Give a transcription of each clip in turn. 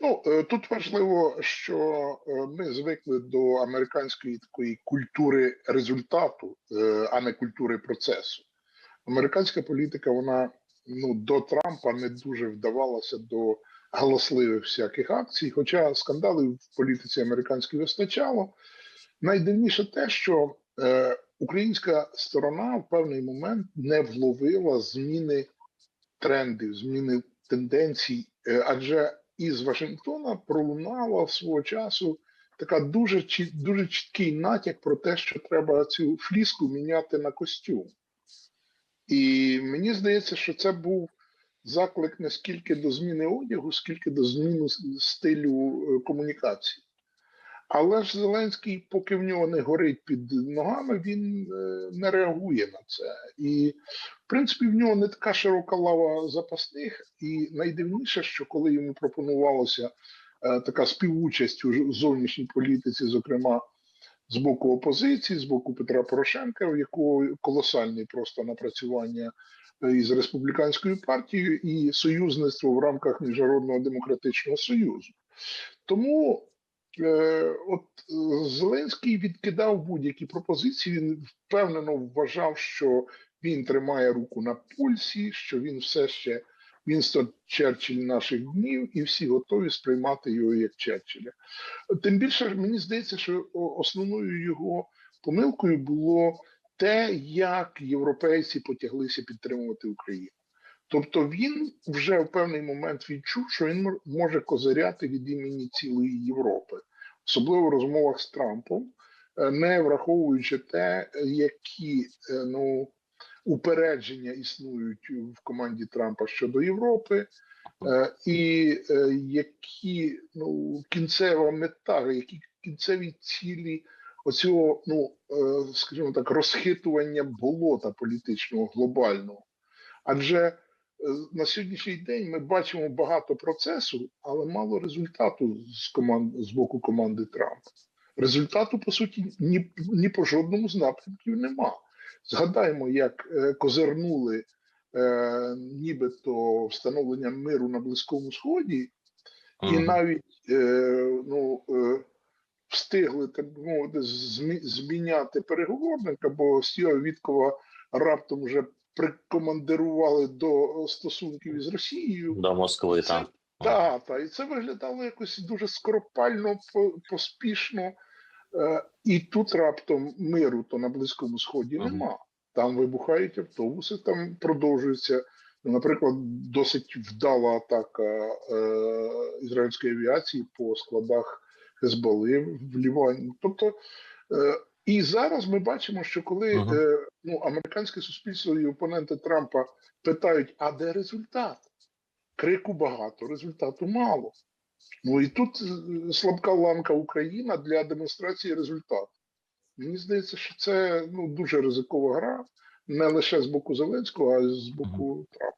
Ну е, тут важливо, що е, ми звикли до американської такої культури результату, е, а не культури процесу. Американська політика, вона ну до Трампа не дуже вдавалася до галасливих всяких акцій. Хоча скандалів в політиці американській вистачало. Найдивніше те, що е, українська сторона в певний момент не вловила зміни трендів, зміни тенденцій, е, адже із Вашингтона пролунала свого часу така дуже дуже чіткий натяк про те, що треба цю фліску міняти на костюм. І мені здається, що це був заклик не скільки до зміни одягу, скільки до зміни стилю е, комунікації. Але ж Зеленський, поки в нього не горить під ногами, він е, не реагує на це. І, в принципі, в нього не така широка лава запасних. І найдивніше, що коли йому пропонувалося е, така співучасть у зовнішній політиці, зокрема з боку опозиції, з боку Петра Порошенка, в якого колосальні просто напрацювання е, із республіканською партією і союзництво в рамках міжнародного демократичного союзу. Тому от е, Зеленський відкидав будь-які пропозиції. Він впевнено вважав, що він тримає руку на пульсі, що він все ще Вінстон Черчилль наших днів, і всі готові сприймати його як Черчилля. Тим більше мені здається, що основною його помилкою було те, як європейці потяглися підтримувати Україну. Тобто він вже в певний момент відчув, що він може козиряти від імені цілої Європи, особливо в розмовах з Трампом, е, не враховуючи те, які е, ну, упередження існують в команді Трампа щодо Європи, е, і які ну, кінцева мета, які кінцеві цілі оцього, ну скажімо так, розхитування болота політичного глобального. Адже на сьогоднішній день ми бачимо багато процесу, але мало результату з команд з боку команди Трампа. Результату, по суті, ні, ні по жодному з напрямків нема. Згадаємо, як е, козирнули е, нібито встановлення миру на Близькому Сході, і навіть е, ну, е, встигли так би мовити змі- зміняти переговорника, бо Стіва Віткова раптом вже прикомандирували до стосунків із Росією. До Москви Це- там. Та, та, і це виглядало якось дуже скоропально, поспішно. Е, і тут раптом миру то на Близькому Сході нема. Там вибухають автобуси, там продовжується, ну, наприклад, досить вдала атака е, ізраїльської авіації по складах Хезболи в Лівані. Тобто, е, і зараз ми бачимо, що коли Мгм. е, ну, американське суспільство і опоненти Трампа питають, а де результат? Крику багато, результату мало. Ну і тут е, слабка ланка Україна для демонстрації результату. Мені здається, що це ну, дуже ризикова гра, не лише з боку Зеленського, а й з боку Трампа.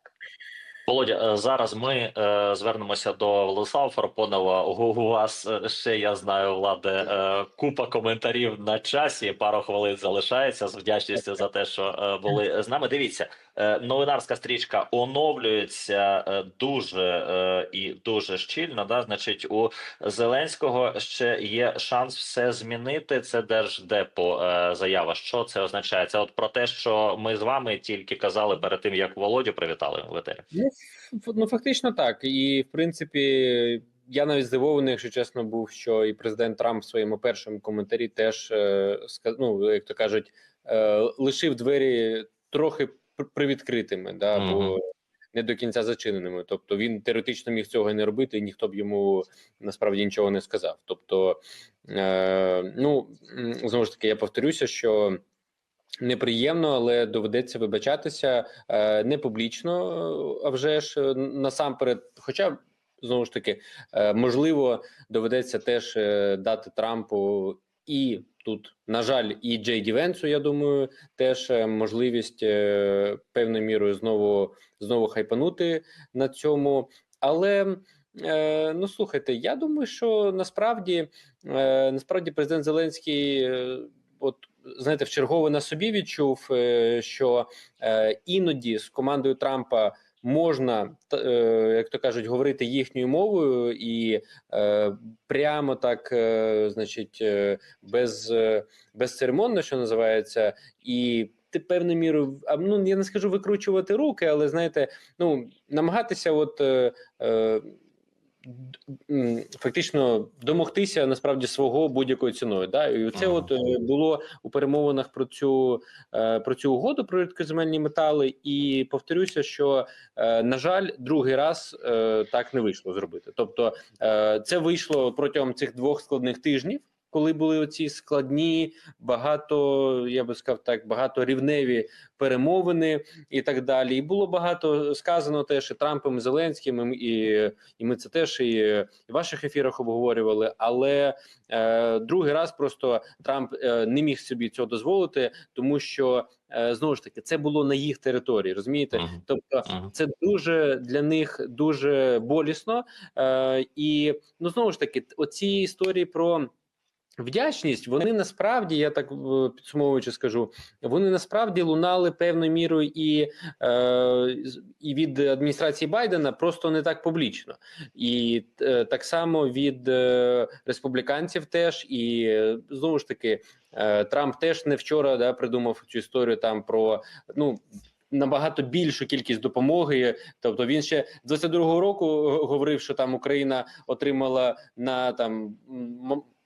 Володя, е, зараз ми е, звернемося до Владислава Фарпонова. У, вас е, ще я знаю, владе е, купа коментарів на часі. Пару хвилин залишається з вдячністю за те, що е, були з нами. Дивіться, новинарська стрічка оновлюється е, дуже е, і дуже щільно. Да, значить, у Зеленського ще є шанс все змінити. Це держдепо е, заява. Що це означає? Це от про те, що ми з вами тільки казали перед тим, як Володю привітали в етері. Ну, ну фактично так. І в принципі, я навіть здивований, якщо чесно, був, що і президент Трамп в своєму першому коментарі теж е, ну, як то кажуть, е, лишив двері трохи привідкритими, да, бо Мгм. не до кінця зачиненими. Тобто він теоретично міг цього не робити, і ніхто б йому насправді нічого не сказав. Тобто, е, ну знову ж таки, я повторюся, що. Неприємно, але доведеться вибачатися е, не публічно, а вже ж е, насамперед. Хоча знову ж таки, е, можливо, доведеться теж е, дати Трампу і тут, на жаль, і Джей Венсу, я думаю, теж е, можливість е, певною мірою знову знову хайпанути на цьому. Але е, ну слухайте, я думаю, що насправді насправді президент Зеленський. От знаєте, вчергове на собі відчув, що іноді з командою Трампа можна, е, як то кажуть, говорити їхньою мовою і е, прямо так, е, значить, без, безцеремонно, що називається, і ти певною мірою, ну я не скажу викручувати руки, але знаєте, ну намагатися, от. Фактично домогтися насправді свого будь-якою ціною. Да? І це Ага. от е, було у перемовинах про цю е, про цю угоду про рідкоземельні метали. І повторюся, що е, на жаль, другий раз так не вийшло зробити. Тобто, це вийшло протягом цих двох складних тижнів. Коли були оці складні, багато я би сказав так, багато рівневі перемовини і так далі, і було багато сказано теж і Трампом, і Зеленським, і, і ми це теж і, і в ваших ефірах обговорювали. Але е, другий раз просто Трамп е, не міг собі цього дозволити, тому що е, знову ж таки це було на їх території, розумієте? Мгм. Тобто Мгм. це дуже для них дуже болісно. Е, і ну знову ж таки, оці історії про. Вдячність, вони насправді, я так е, підсумовуючи скажу, вони насправді лунали певною мірою і, е, і від адміністрації Байдена просто не так публічно, і е, так само від е, республіканців теж. І е, знову ж таки, е, Трамп теж не вчора да, придумав цю історію там про ну. Набагато більшу кількість допомоги, тобто він ще з 22-го року говорив, що там Україна отримала на там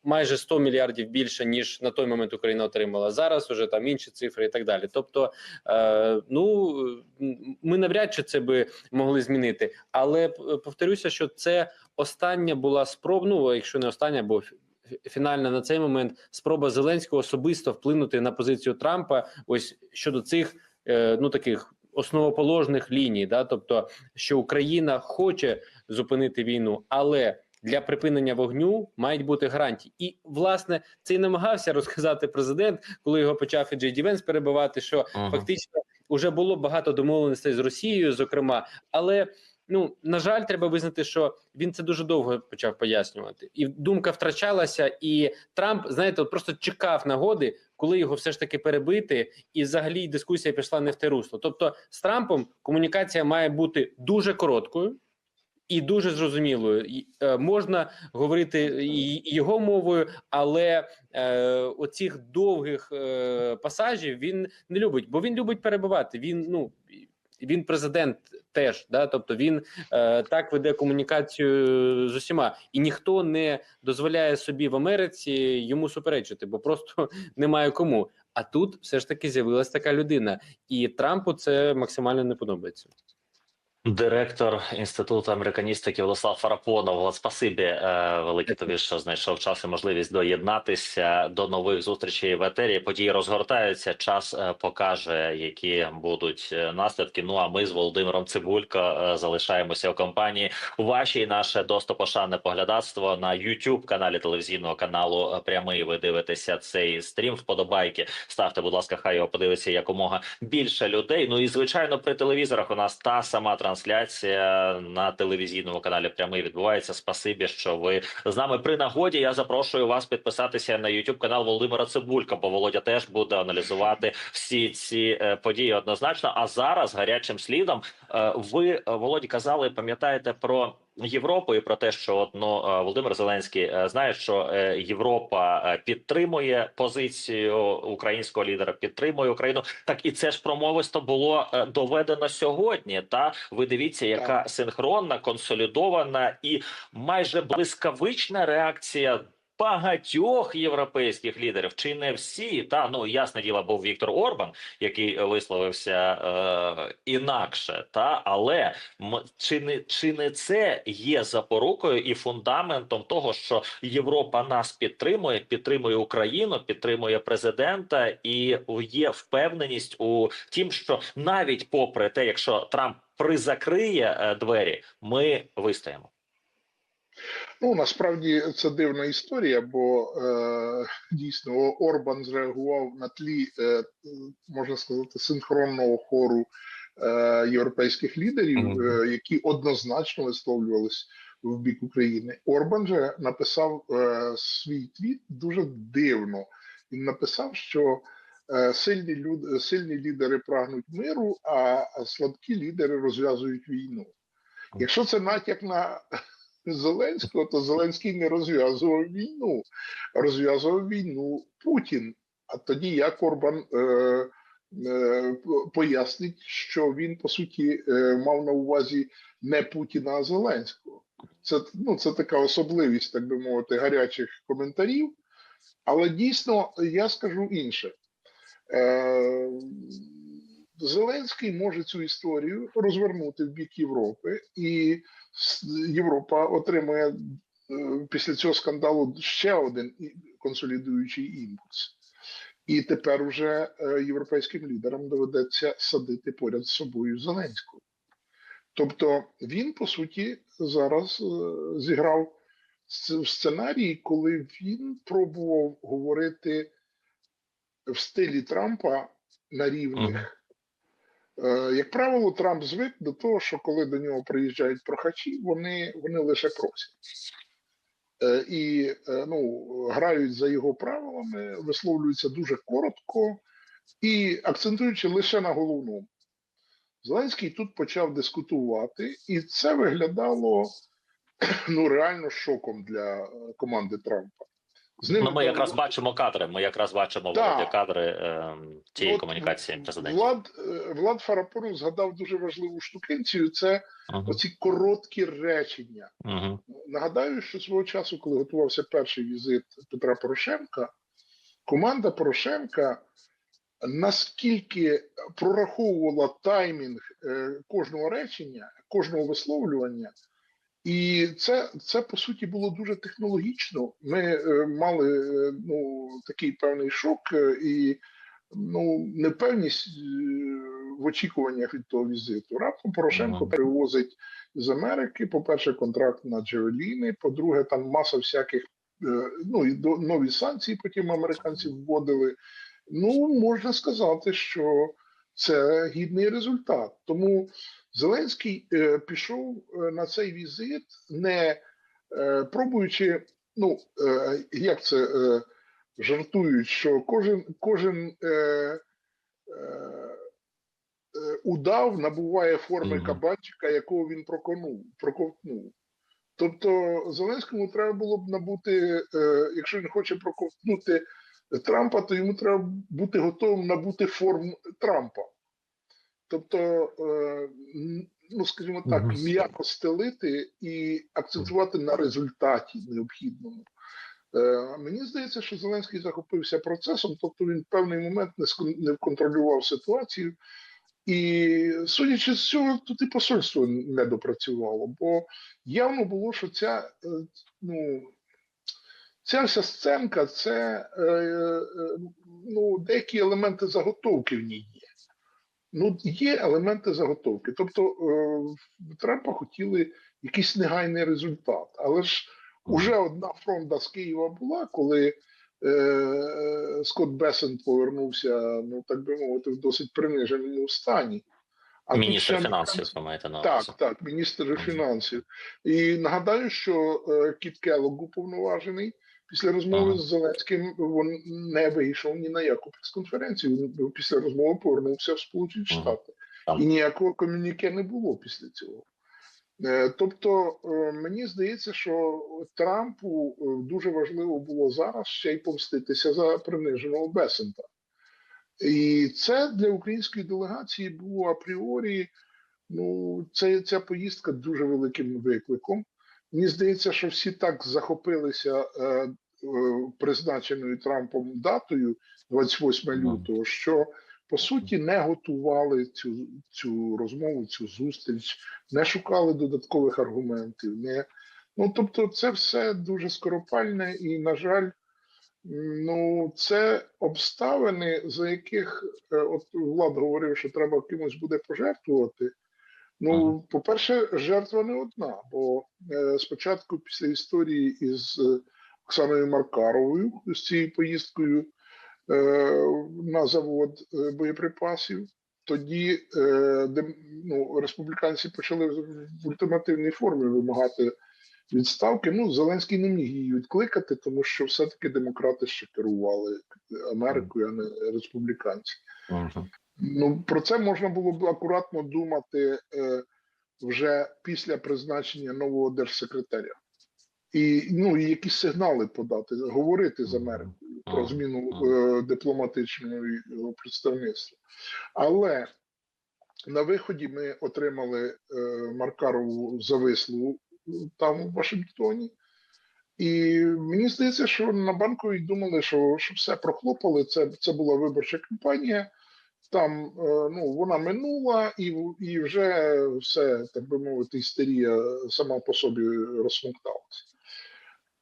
майже 100 мільярдів більше ніж на той момент Україна отримала. Зараз уже там інші цифри і так далі. Тобто, е, ну ми навряд чи це би могли змінити, але повторюся, що це остання була спроба. Ну якщо не остання, бо фінальна на цей момент спроба Зеленського особисто вплинути на позицію Трампа. Ось щодо цих е, ну таких основоположних ліній, да, тобто, що Україна хоче зупинити війну, але для припинення вогню мають бути гарантії. І власне це і намагався розказати президент, коли його почав і Джей Ді Венс перебивати, що Ага. фактично вже було багато домовленостей з Росією, зокрема, але. Ну на жаль, треба визнати, що він це дуже довго почав пояснювати, і думка втрачалася. І Трамп, знаєте, от просто чекав нагоди, коли його все ж таки перебити, і взагалі дискусія пішла не в те русло. Тобто, з Трампом комунікація має бути дуже короткою і дуже зрозумілою. Е, можна говорити його мовою, але е, оцих довгих е, пасажів він не любить, бо він любить перебивати. Він ну він президент теж, да, тобто він е, так веде комунікацію з усіма, і ніхто не дозволяє собі в Америці йому суперечити, бо просто немає кому. А тут все ж таки з'явилася така людина, і Трампу це максимально не подобається. Директор інституту американістики Владислав Фарапонов. Влад, спасибі е, велике тобі, що знайшов час і можливість доєднатися до нових зустрічей в етері. Події розгортаються. Час е, покаже, які будуть е, наслідки. Ну а ми з Володимиром Цибулько залишаємося у компанії. Ваші і наше достопошане поглядацтво на youtube каналі телевізійного каналу Прямий. Ви дивитеся цей стрім. Вподобайки ставте, будь ласка, хай його подивиться якомога більше людей. Ну і звичайно, при телевізорах у нас та сама трансляція на телевізійному каналі прямий відбувається. Спасибі, що ви з нами при нагоді. Я запрошую вас підписатися на YouTube канал Володимира Цибулька, бо Володя теж буде аналізувати всі ці е, події однозначно. А зараз гарячим слідом е, ви е, Володі казали, пам'ятаєте про. Європу і про те, що от, ну, е, Володимир Зеленський е, знає, що е, Європа підтримує позицію українського лідера, підтримує Україну. Так і це ж промовисто було доведено сьогодні. Та ви дивіться, яка синхронна, консолідована і майже блискавична реакція. Багатьох європейських лідерів чи не всі, та ну ясне діло, був Віктор Орбан, який висловився е, інакше, та але м- чи не чи не це є запорукою і фундаментом того, що Європа нас підтримує, підтримує Україну, підтримує президента, і є впевненість у тім, що навіть попри те, якщо Трамп призакриє е, двері, ми вистоїмо. Ну насправді це дивна історія, бо е, дійсно Орбан зреагував на тлі, е, можна сказати, синхронного хору е, європейських лідерів, е, які однозначно висловлювались в бік України. Орбан же написав е, свій твіт дуже дивно. Він написав, що е, сильні люди, сильні лідери прагнуть миру, а слабкі лідери розв'язують війну. Якщо це натяк на Зеленського, то Зеленський не розв'язував війну, розв'язував війну Путін. А тоді як Орбан е, е, пояснить, що він по суті е, мав на увазі не Путіна, а Зеленського. Це, ну, це така особливість, так би мовити, гарячих коментарів. Але дійсно я скажу інше. Е, Зеленський може цю історію розвернути в бік Європи, і Європа отримує е, після цього скандалу ще один консолідуючий імпульс. І тепер уже е, європейським лідерам доведеться садити поряд з собою Зеленського. Тобто він, по суті, зараз е, зіграв в сценарії, коли він пробував говорити в стилі Трампа на рівних. Е, Як правило, Трамп звик до того, що коли до нього приїжджають прохачі, вони, вони лише просять. Е, І е, ну, грають за його правилами, висловлюються дуже коротко і акцентуючи лише на головному. Зеленський тут почав дискутувати, і це виглядало ну, реально шоком для команди Трампа. З ними Ну, ми якраз бачимо кадри. Ми якраз бачимо. Володя, кадри е, тієї От комунікації президентів. Влад, е, Влад Фарапонов згадав дуже важливу штукенцію. Це Мгм. оці короткі речення. Мгм. Нагадаю, що свого часу, коли готувався перший візит Петра Порошенка, команда Порошенка наскільки прораховувала таймінг е, кожного речення, кожного висловлювання, і це, це по суті було дуже технологічно. Ми е, мали е, ну, такий певний шок е, і ну, непевність е, в очікуваннях від того візиту. Раптом Порошенко Ага. перевозить з Америки, по-перше, контракт на Джевеліни, по-друге, там маса всяких е, ну і до нові санкції потім американці вводили. Ну, можна сказати, що це гідний результат. Тому Зеленський е, пішов е, на цей візит, не е, пробуючи, ну як це жартують, що кожен кожен удав набуває форми кабанчика, якого він проконув, проковтнув. Тобто Зеленському треба було б набути, якщо він хоче проковтнути Трампа, то йому треба бути готовим набути форм Трампа. Тобто, е, ну скажімо так, м'яко стелити і акцентувати на результаті необхідному. Е, Мені здається, що Зеленський захопився процесом, тобто він в певний момент не контролював ситуацію, і судячи з цього, тут і посольство не допрацювало, бо явно було, що ця е, ну, ця вся сценка це ну, деякі елементи заготовки в ній є. Ну, є елементи заготовки. Тобто е, в Трампа хотіли якийсь негайний результат. Але ж уже одна фронта з Києва була, коли е, Скотт Бесен повернувся, ну так би мовити, в досить приниженому стані. А Міністр ще фінансів, ви маєте на увазі. так, так, міністр фінансів. І нагадаю, що е, Кіт Келлог уповноважений після розмови Ага. з Зеленським він не вийшов ні на яку прес-конференцію. Він після розмови повернувся в Сполучені Штати. Там. І ніякого комюніке не було після цього. Е, Тобто, е, мені здається, що Трампу е, дуже важливо було зараз ще й помститися за приниженого Бесента. І це для української делегації було апріорі. Ну, це, ця поїздка дуже великим викликом. Мені здається, що всі так захопилися е, призначеною Трампом датою 28 лютого, що по суті не готували цю, цю розмову, цю зустріч, не шукали додаткових аргументів. Не... Ну, тобто, це все дуже скоропальне і, на жаль, ну, це обставини, за яких е, от Влад говорив, що треба кимось буде пожертвувати. Ну, по-перше, жертва не одна, бо е, спочатку, після історії із е, Оксаною Маркаровою, з цією поїздкою е, на завод е, боєприпасів, тоді е, де, ну, республіканці почали в ультимативній формі вимагати відставки. Ну, Зеленський не міг її відкликати, тому що все-таки демократи ще керували Америкою, а не республіканці. Ну, про це можна було б акуратно думати вже після призначення нового держсекретаря. І ну, і якісь сигнали подати, говорити з Америкою про зміну е, дипломатичного представництва. Але на виході ми отримали е, Маркарову завислу там у Вашингтоні. І мені здається, що на банковій думали, що, що все прохлопали. Це, це була виборча кампанія. Там е, ну, вона минула, і, і вже все, так би мовити, істерія сама по собі розсмокталася.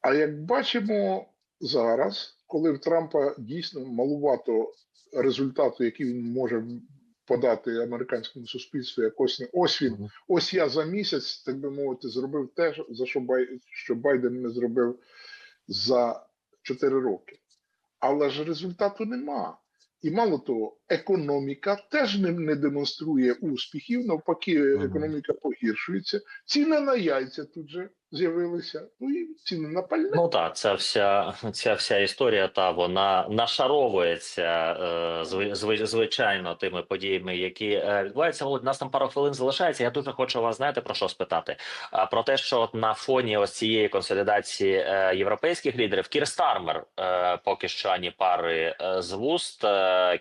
А як бачимо зараз, коли в Трампа дійсно малувато результату, який він може подати американському суспільству, як ось, ось він, ось я за місяць, так би мовити, зробив те, за що, Бай, що Байден не зробив за 4 роки. Але ж результату нема. І мало того, економіка теж не, не демонструє успіхів, навпаки, економіка погіршується. Ціни на яйця тут же з'явилися. Ну і ціни на пальне. Ну так, ця вся ця вся історія, та вона нашаровується е, зви, зви, звичайно тими подіями, які е, відбуваються. Володь, нас там пару хвилин залишається. Я дуже хочу вас знаєте про що спитати. А про те, що от на фоні ось цієї консолідації е, європейських лідерів Кір Стармер е, поки що ані пари е, з вуст.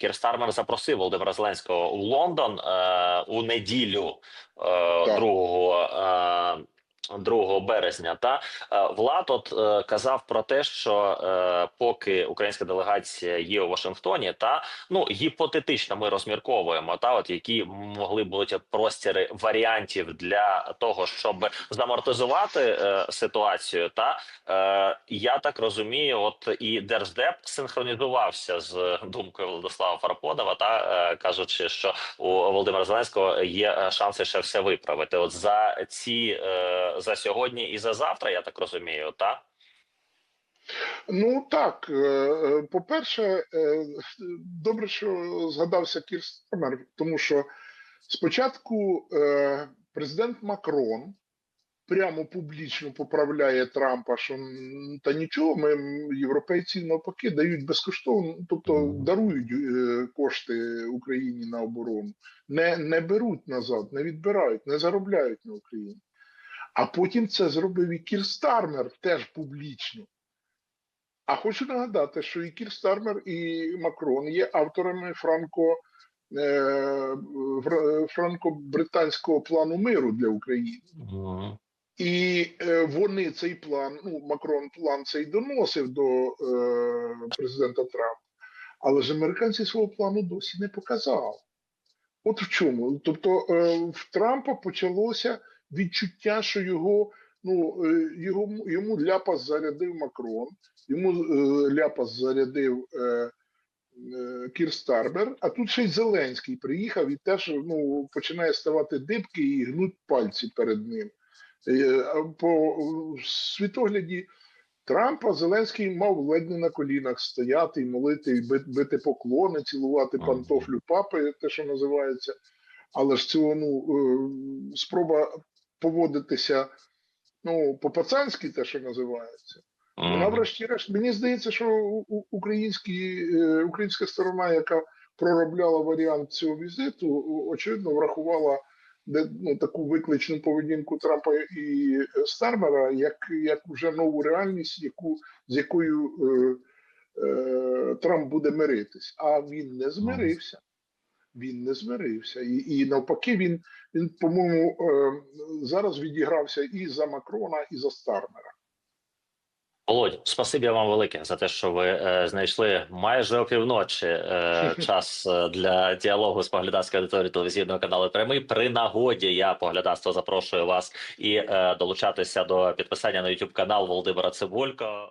Кір Стармер запросив Володимира Зеленського у Лондон е, у неділю е, 2 е, 2 березня. Та Е, Влад от е, казав про те, що е, поки українська делегація є у Вашингтоні, та ну гіпотетично ми розмірковуємо, та от які могли бути простіри варіантів для того, щоб замортизувати ситуацію. Та я так розумію, от і держдеп синхронізувався з думкою Владислава Фараподова, та кажучи, що у Володимира Зеленського є шанси ще все виправити. От за ці за сьогодні і за завтра, я так розумію, та? Ну так, е, е, по-перше, е, добре, що згадався Кір Стармер, тому що спочатку президент Макрон прямо публічно поправляє Трампа, що та нічого, ми європейці навпаки дають безкоштовно, тобто дарують кошти Україні на оборону, не, не беруть назад, не відбирають, не заробляють на Україні. А потім це зробив і Кір Стармер теж публічно. А хочу нагадати, що і Кір Стармер, і Макрон є авторами франко, е, франко-британського плану миру для України. І е, вони цей план, ну Макрон план цей доносив до е, президента Трампа, але ж американці свого плану досі не показали. От в чому. Тобто е, в Трампа почалося відчуття, що його, ну, е, його, йому ляпас зарядив Макрон, йому е, ляпас зарядив е, е, Кір Старбер, а тут ще й Зеленський приїхав і теж ну, починає ставати дибки і гнуть пальці перед ним. Е, По світогляді Трампа Зеленський мав ледь не на колінах стояти і молити, і бити, поклони, цілувати пантофлю папи, те, що називається. Але ж цього ну, спроба поводитися ну, по-пацанськи, те, що називається. Вона, врешті-решт, мені здається, що українські, е, українська сторона, яка проробляла варіант цього візиту, очевидно врахувала де, ну, таку викличну поведінку Трампа і Стармера, як, як вже нову реальність, яку, з якою е, е, Трамп буде миритись. А він не змирився. Він не змирився. І, і навпаки, він, він по-моєму, е, зараз відігрався і за Макрона, і за Стармера. Володь, спасибі вам велике за те, що ви е, знайшли майже опівночі е, час е, для діалогу з поглядацькою аудиторією телевізійного каналу Прямий. При нагоді я поглядацтво запрошую вас і е, долучатися до підписання на YouTube канал Володимира Цибулько.